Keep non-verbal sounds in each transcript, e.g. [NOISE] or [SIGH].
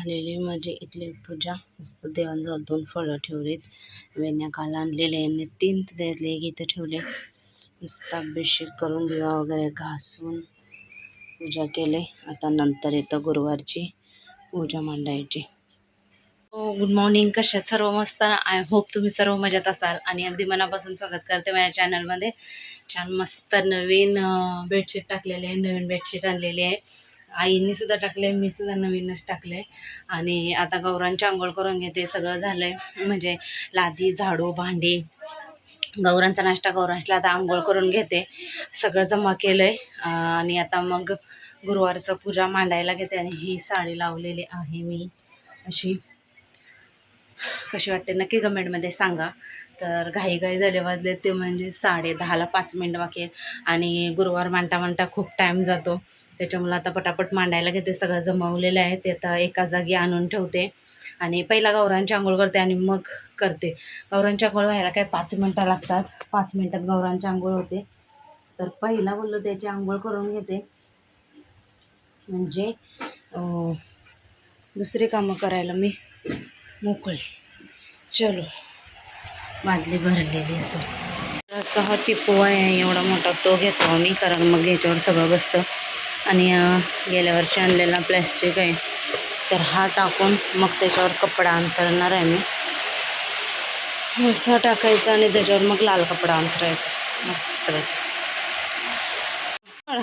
झालेली म्हणजे इथली पूजा. मस्त देवांजवळ दोन फळं ठेवलीत. वेण्या काल आणलेले यांनी तीन त्यातले गीतं ठेवले. मस्त अभिषेक करून दिवा वगैरे घासून पूजा केले. आता नंतर येतं गुरुवारची पूजा मांडायची. हो गुड मॉर्निंग कशात? सर्व मस्त? आय होप तुम्ही सर्व मजेत असाल. आणि अगदी मनापासून स्वागत करते माझ्या चॅनलमध्ये छान मस्त नवीन बेडशीट टाकलेले आहे. नवीन बेडशीट आणलेली आहे. आईंनी सुद्धा टाकले मी सुद्धा नवीनच टाकले आणि आता गौरांची आंघोळ करून घेते सगळं झालं आहे म्हणजे लादी झाडू भांडी गौरांचा नाश्ता गौरांशला आता आंघोळ करून घेते. सगळं जमा केलं आहे आणि आता मग गुरुवारचं पूजा मांडायला घेते आणि ही साडी लावलेली आहे मी. अशी. कशी वाटते नक्की कमेंटमध्ये सांगा. तर घाई घाई झाले वाजले ते म्हणजे साडे दहाला पाच मिनटं बाकी आणि गुरुवार मांडता मांडता खूप टाईम जातो. त्याच्यामुळं आता पटापट मांडायला घेते. सगळं जमवलेलं आहे. ते आता एका जागी आणून ठेवते. आणि पहिला गौरांची आंघोळ करते आणि मग करते. गौरांची आंघोळ व्हायला काय पाच मिनटं लागतात. पाच मिनटात गौरांची आंघोळ होते. तर पहिला बोललो त्याची आंघोळ करून घेते. म्हणजे दुसरे दुसरी कामं करायला मी मोकळे. चलो. बादली भरलेली असेल. असा हा टिपो आहे. एवढा मोठा तो घेतो आम्ही. कारण मग याच्यावर सगळं बसतं. आणि गेल्या वर्षी आणलेला प्लॅस्टिक आहे. तर हा टाकून मग त्याच्यावर कपडा अंतरणार आहे मी. असा टाकायचा आणि त्याच्यावर मग लाल कपडा अंतरायचा मस्त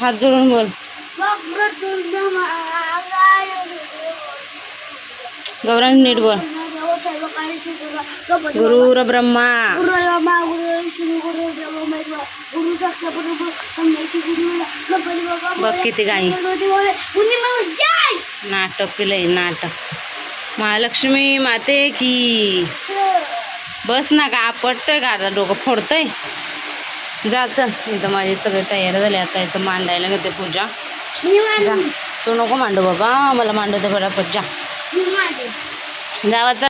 हात जोडून बोल. गौरांग नीट बोल. गुरुर ब्रह्मा. बघ किती गाई नाटक केलंय नाटक. महालक्ष्मी माते की. बस ना का आपटतोय का आता डोकं फोडतंय? जा चल. इथं माझी सगळे तयार झाले आता इथं मांडायला घेते पूजा. जा. तू नको मांडू बाबा मला मांडू दे बराबर जा. जावा चल.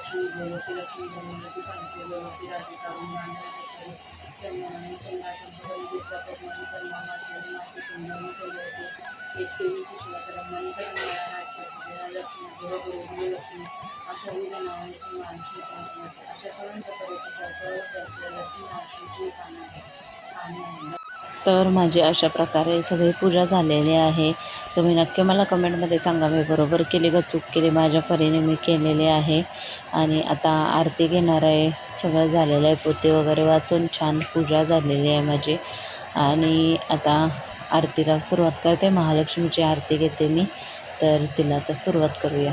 लक्ष्मी महालक्ष्मी देवती लक्ष्मी बनवती पंचमी देवती राधिका वृंदांडनेश्वरी चंदनाने चंद्राशंकरी दिसा पद्मनी कर्मा मातेरी माते चंदनी चंद्रवती एक लक्ष्मी देवगुरु लक्ष्मी अशा विविध नावांची महालक्ष्मी अशा सर्वांच्या परिचयाच्या लक्ष्मी महालक्ष्मीची काना आहे तर माझी अशा प्रकारे सगळी पूजा झालेली आहे. तुम्ही नक्की मला कमेंटमध्ये सांगा मी बरोबर केली का चूक केली माझ्या परीने मी केलेली आहे. आणि आता आरती घेणार आहे सगळं झालेलं आहे पोते वगैरे वाचून छान पूजा झालेली आहे माझी. आणि आता आरतीला सुरुवात करते महालक्ष्मीची आरती घेते मी. तर तिला आता सुरुवात करूया.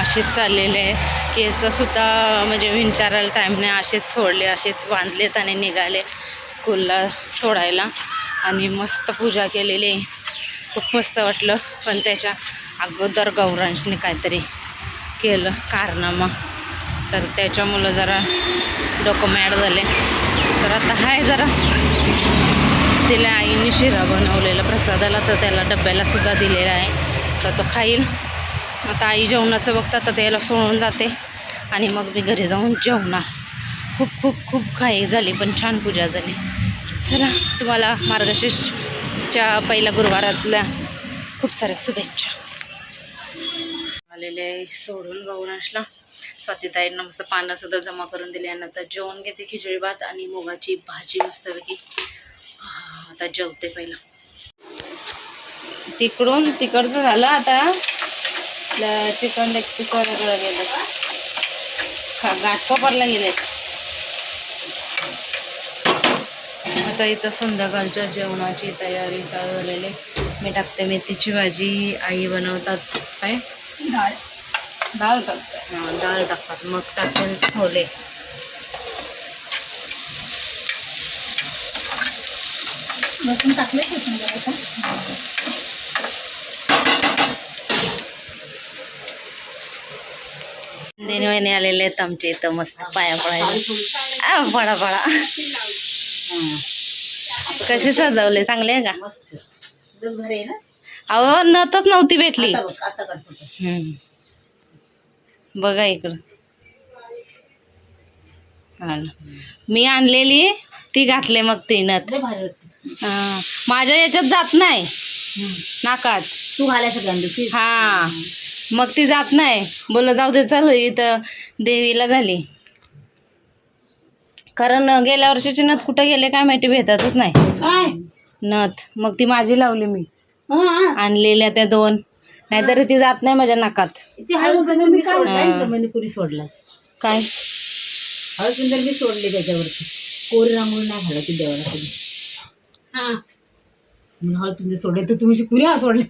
असेच चाललेले आहे. केससुद्धा म्हणजे विंचारायला टाईम नाही. असेच सोडले असेच बांधलेत आणि निघाले स्कूलला सोडायला. आणि मस्त पूजा केलेली आहे. खूप मस्त वाटलं. पण त्याच्या अगोदर गौरांशने काहीतरी केलं कारनामा. तर त्याच्यामुळं जरा डोकं मॅड झाले. तर आता हाय जरा. तिला आईने शिरा बनवलेला प्रसादाला तर त्याला डब्याला सुद्धा दिलेला आहे. तर तो खाईल. आता आई जेवणाचं बघता तर त्याला सोडून जाते. आणि मग मी घरी जाऊन जेवणार. खूप खूप खूप घाई झाली पण छान पूजा झाली. चला तुम्हाला मार्गशीर्षच्या पहिल्या गुरुवारातल्या खूप साऱ्या शुभेच्छा. आलेले आहे सोडून गौरांशला स्वातीताईंना मस्त पानं सुद्धा जमा करून दिले आणि आता जेवण घेते खिचडी भात आणि मुगाची भाजी मस्तपैकी. हा, आता जेवते पहिलं. तिकडून तिकडचं झालं आता. चिकन लेग तिकडं गेलं. खा घाटकोपरला गेले. आता इथं संध्याकाळच्या जेवणाची तयारी चालू झालेली. आहे. मी टाकते मेथीची भाजी. आई बनवतात काय? डाळ. डाळ टाकते हां डाळ टाकतात. मग टाकेल छोले लसूण टाकले संध्याकाळचं दिनवहिनी आलेले आहेत आमच्या इथं मस्त पाया पडायला. पडा पडा. [LAUGHS] कसे सजवले? चांगले आहे का? अहो नतच नव्हती भेटली. आता बघ इकडं. हा. मी आणलेली ती घातले मग ती हा. माझ्या याच्यात जात नाही. नाकात. तू घालायचं हा. मग ती जात नाही. बोल जाऊ दे चल इथं देवीला झाली. कारण गेल्या वर्षीची नथ कुठं गेले काय माहिती भेटतच नाही. काय? नथ. मग ती माझी लावली मी. हा आणलेल्या त्या दोन. नाहीतर ती जात नाही माझ्या नाकात. ते मी सोडला हा. मणिपुरी सोडला. काय? हळद मी सोडली त्याच्यावरती. कोरी रांगोळी नाही घालायची देवाला कधी हा. सोडले. तर तुम्ही पुऱ्या सोडले?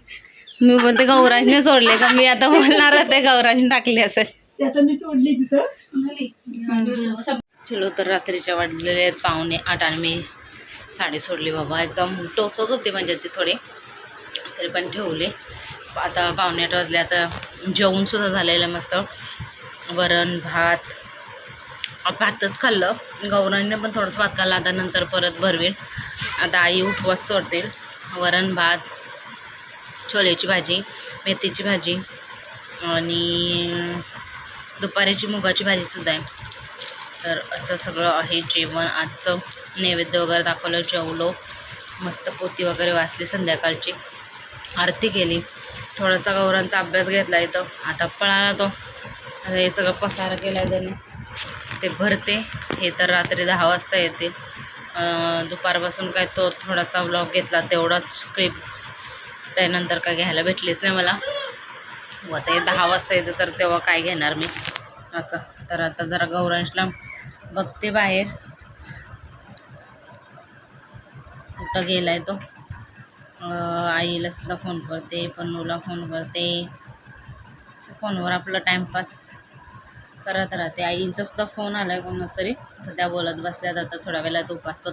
मी म्हणते गौराजने सोडले का? मी आता बोलणार होते गौराजने टाकले असेल. त्याचं मी सोडली तिथं. चलो तर रात्रीच्या वाढलेले आहेत पाहुणे आठ आणि मी साडी सोडली बाबा. एकदम टोचत होते म्हणजे ते थोडे. तरी पण ठेवले. आता पाहुणे आठ वाजले आता जेवणसुद्धा झालेलं आहे मस्त. वरण भात भातच खाल्लं. गौरांनी पण थोडंसं भात खाल्लं. आता नंतर परत भरवेल. आता आई उपवास सोडतील. वरण भात छोल्याची भाजी मेथीची भाजी आणि दुपारीची मुगाची भाजीसुद्धा आहे. तर असं सगळं आहे जेवण. आजचं नैवेद्य वगैरे दाखवलं जेवलो. मस्त पोती वगैरे वाचली संध्याकाळची आरती केली. थोडासा गौरांचा अभ्यास घेतला इथं आता पळाला तो. आता हे सगळं पसारा केला आहे त्याने. ते भरते. हे तर रात्री दहा वाजता येते. दुपारपासून काय तो थोडासा व्लॉग घेतला तेवढाच क्लिप त्यानंतर काय घ्यायला भेटलीच नाही मला. व आता हे दहा वाजता येते तर तेव्हा काय घेणार मी? असं. तर आता जरा गौरांशला बघते बाहेर. कुठं गेलाय तो? अं, आईला सुद्धा फोन करते पन्नूला फोन करते. फोनवर आपलं टाईमपास करत राहते. आईंचा सुद्धा फोन आला आहे कोणाला तरी तर त्या बोलत बसल्यात. आता थोड्या वेळात उपास तो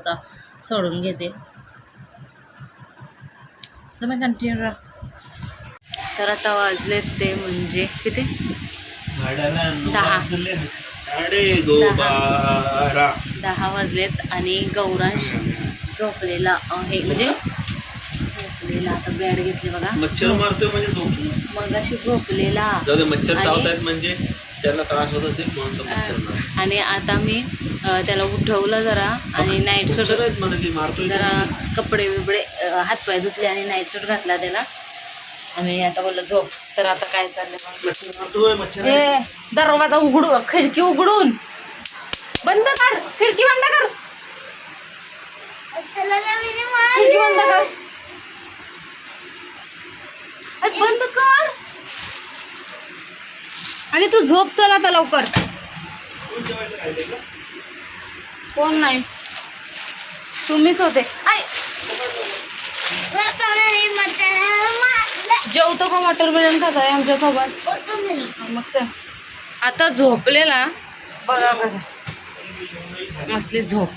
सोडून घेते. तुम्ही कंटिन्यू राहा. तर आता वाजलेत ते म्हणजे किती? दहा. साडे. बारा दहा वाजलेत आणि गौरांश झोपलेला आहे. म्हणजे झोपलेला. आता बॅड घेतली बघा. मच्छर मारतोय म्हणजे झोप मग अशी झोपलेला मच्छर चावतायत म्हणजे त्याला त्रास होत असेल म्हणून. आणि आता मी त्याला उठवलं जरा आणि नाईट सूट जरा कपडे बिपडे हातपाय धुतले आणि नाईट सूट घातला त्याला. आणि आता बोललं झोप. तर आता काय चाललंय ए दरवाजा उघडू खिडकी उघडून. बंद कर खिडकी बंद कर. खिडकी बंद कर. अरे बंद कर. आणि तू झोप चल आता लवकर. कोण नाही. तुम्हीच होते. आय जेवतो का मटर बिर्याणी खात आहे आमच्यासोबत? मग चल. आता झोपलेला. बघा कसं असली झोप.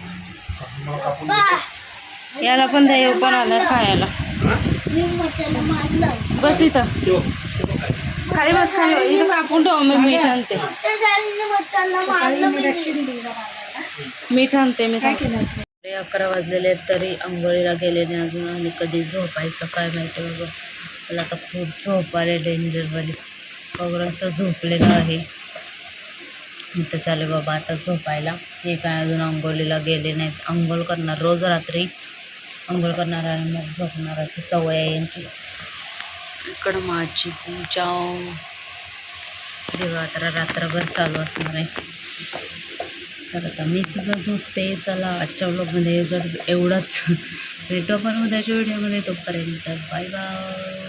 याला पण देव पण आलं खायला. बस इथं. खाली बस खाली. इथं कापून ठेव मी मीठ आणते. मीठ आणते मी साडे अकरा वाजलेले आहेत तरी आंघोळीला गेले नाही अजून. आणि कधी झोपायचं काय माहिती बाबा. मला आता खूप झोप आले डेंजरवाली. पगरच झोपलेलं आहे. इथं चाले बाबा आता झोपायला. हे काय अजून आंघोळीला गेले नाहीत. आंघोळ करणार रोज रात्री आंघोळ करणार आणि मग झोपणार अशी सवय आहे यांची. इकडं माझी पूजा. दिवाळी रात्रभर चालू असणार आहे. तर आता मी सुद्धा झोपते. चला आजच्या ब्लॉगमध्ये जर एवढंच भेटू आपण उद्याच्या व्हिडिओमध्ये तोपर्यंत बाय बाय